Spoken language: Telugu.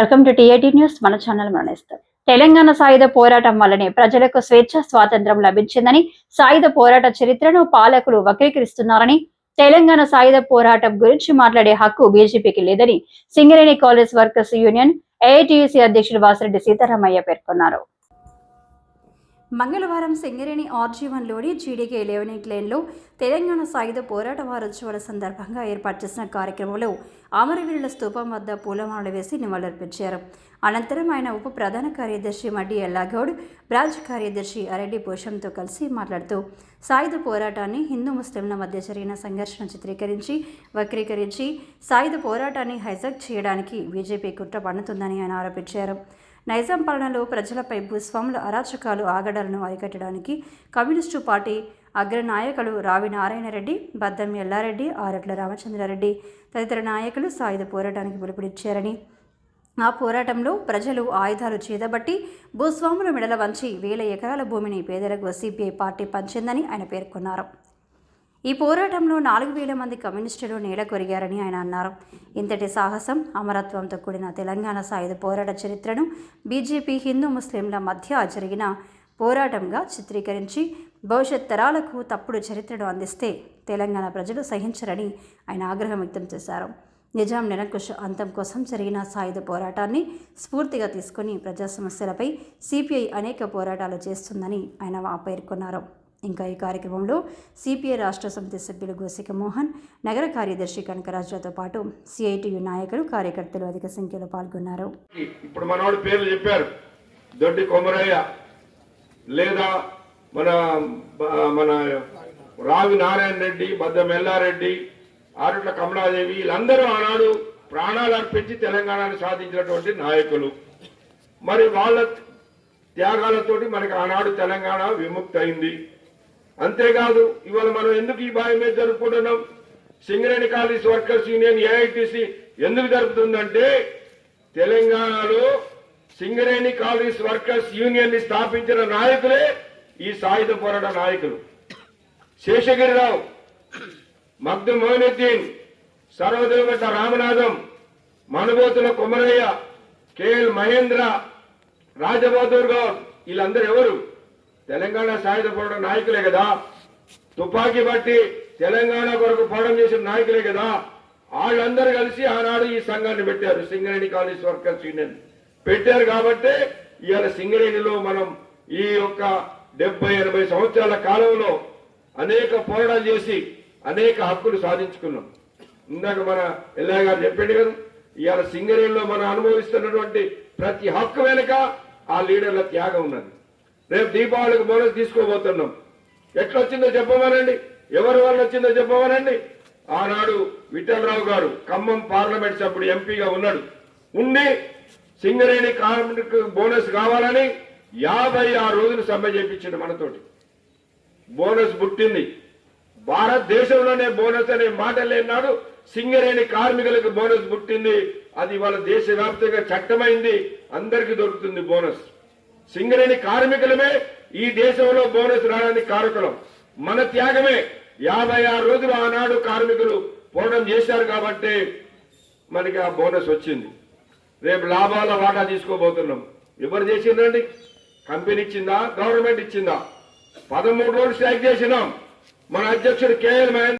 Welcome to TIT news. మన ఛానల్ మరణిస్తారు తెలంగాణ సాయుధ పోరాటం వల్లనే ప్రజలకు స్వేచ్ఛ స్వాతంత్రం లభించిందని సాయుధ పోరాట చరిత్రను పాలకులు వక్రీకరిస్తున్నారని తెలంగాణ సాయుధ పోరాటం గురించి మాట్లాడే హక్కు బీజేపీకి లేదని Singareni college workers union AITUC అధ్యక్షుడు వాసిరెడ్డి సీతారామయ్య పేర్కొన్నారు. మంగళవారం సింగరేణి ఆర్జీవన్లోని జీడీకే లెవెనింగ్ లేన్లో తెలంగాణ సాయుధ పోరాట వారోత్సవాల సందర్భంగా ఏర్పాటు చేసిన కార్యక్రమంలో అమరవీరుల స్తూపం వద్ద పూలమాలలు వేసి నివాళులర్పించారు. అనంతరం ఆయన ఉప ప్రధాన కార్యదర్శి మడ్డి ఎల్లాగౌడ్ బ్రాంచ్ కార్యదర్శి అరెడ్డి పోషంతో కలిసి మాట్లాడుతూ సాయుధ పోరాటాన్ని హిందూ ముస్లింల మధ్య జరిగిన సంఘర్షణ చిత్రీకరించి వక్రీకరించి సాయుధ పోరాటాన్ని హైజాక్ చేయడానికి బీజేపీ కుట్ర పన్నుతుందని ఆయన ఆరోపించారు. నైజాం పాలనలో ప్రజలపై భూస్వాముల అరాచకాలు ఆగడాలను అరికట్టడానికి కమ్యూనిస్టు పార్టీ అగ్రనాయకులు రావి నారాయణరెడ్డి బద్దం ఎల్లారెడ్డి ఆరట్ల రామచంద్రారెడ్డి తదితర నాయకులు సాయుధ పోరాటానికి పిలుపునిచ్చారని. ఆ పోరాటంలో ప్రజలు ఆయుధాలు చేతబట్టి భూస్వాముల మెడల వంచి వేల ఎకరాల భూమిని పేదలకు సిపిఐ పార్టీ పంచిందని ఆయన పేర్కొన్నారు. ఈ పోరాటంలో నాలుగు వేల మంది కమ్యూనిస్టులు నీడ కొరిగారని ఆయన అన్నారు. ఇంతటి సాహసం అమరత్వంతో కూడిన తెలంగాణ సాయుధ పోరాట చరిత్రను బీజేపీ హిందూ ముస్లింల మధ్య జరిగిన పోరాటంగా చిత్రీకరించి భవిష్యత్ తరాలకు తప్పుడు చరిత్రను అందిస్తే తెలంగాణ ప్రజలు సహించరని ఆయన ఆగ్రహం వ్యక్తం చేశారు. నిజాం నిరంకుశ అంతం కోసం జరిగిన సాయుధ పోరాటాన్ని స్ఫూర్తిగా తీసుకుని ప్రజా సమస్యలపై సిపిఐ అనేక పోరాటాలు చేస్తుందని ఆయన పేర్కొన్నారు. ఇంకా ఈ కార్యక్రమంలో సిపిఐ రాష్ట్ర సమితి సభ్యులు గోసిక మోహన్ నగర కార్యదర్శి కనకరాజులతో పాటు సిఐటియు నాయకులు కార్యకర్తలు అధిక సంఖ్యలో పాల్గొన్నారు. ఇప్పుడు మనవాడు పేర్లు చెప్పారు. దొడ్డి కొమరయ్య లేదా మన మన రావి నారాయణ రెడ్డి బద్దం మెల్లారెడ్డి ఆరుట్ల కమలాదేవి వీళ్ళందరూ ఆనాడు ప్రాణాలు అర్పించి తెలంగాణను సాధించినటువంటి నాయకులు. మరి వాళ్ళ త్యాగాలతోటి మనకి ఆనాడు తెలంగాణ విముక్తి అయింది అంతేకాదు ఇవాళ మనం ఎందుకు ఈ బావి మీద జరుపుకుంటున్నాం? Singareni college workers union AITC ఎందుకు జరుపుతుందంటే తెలంగాణలో సింగరేణి కాలేజ్ వర్కర్స్ యూనియన్ని స్థాపించిన నాయకులే ఈ సాయుధ పోరాట నాయకులు. శేషగిరిరావు మగ్దు మోయినుద్దీన్ సర్వదేవత రామనాథం మనుబోతుల కుమరయ్య కేఎల్ మహేంద్ర రాజబహదూర్ గౌడ్ వీళ్ళందరూ ఎవరు? తెలంగాణ సాయుధ పోరాట నాయకులే కదా. తుపాకీ బట్టి తెలంగాణ కొరకు పోరాటం చేసిన నాయకులే కదా. వాళ్ళందరూ కలిసి ఆనాడు ఈ సంఘాన్ని పెట్టారు. Singareni college workers union. పెట్టారు కాబట్టి ఇవాళ సింగరేణిలో మనం ఈ యొక్క డెబ్బై ఎనభై సంవత్సరాల కాలంలో అనేక పోరాటాలు చేసి అనేక హక్కులు సాధించుకున్నాం. ఇందాక మన ఎల్లయ్య గారు చెప్పాడు కదా ఇవాళ సింగరేణిలో మనం అనుభవిస్తున్నటువంటి ప్రతి హక్కు వెనుక ఆ లీడర్ల త్యాగం ఉన్నది. రేపు దీపావళికి బోనస్ తీసుకోబోతున్నాం. ఎట్లా వచ్చిందో చెప్పమనండి. ఎవరి వల్ల వచ్చిందో చెప్పమనండి. ఆనాడు విఠలరావు గారు ఖమ్మం పార్లమెంట్ సభ్యుడు ఎంపీగా ఉన్నాడు. ఉండి సింగరేణి కార్మికు బోనస్ కావాలని యాభై ఆరు రోజులు సమ్మె చేయించాడు మనతోటి. బోనస్ పుట్టింది. భారతదేశంలోనే బోనస్ అనే మాట లేనాడు సింగరేణి కార్మికులకు బోనస్ పుట్టింది. అది వాళ్ళ దేశవ్యాప్తంగా చట్టమైంది. అందరికీ దొరుకుతుంది బోనస్. సింగరేణి కార్మికులమే ఈ దేశంలో బోనస్ రావడానికి కారకులం. మన త్యాగమే యాభై ఆరు రోజులు ఆనాడు కార్మికులు పోరాటం చేశారు కాబట్టి మనకి ఆ బోనస్ వచ్చింది. రేపు లాభాల వాటా తీసుకోబోతున్నాం. ఎవరు చేసిందండి? కంపెనీ ఇచ్చిందా? గవర్నమెంట్ ఇచ్చిందా? పదమూడు రోజులు స్ట్రైక్ చేసినాం. మన అధ్యక్షుడు కేఎల్ మహేందర్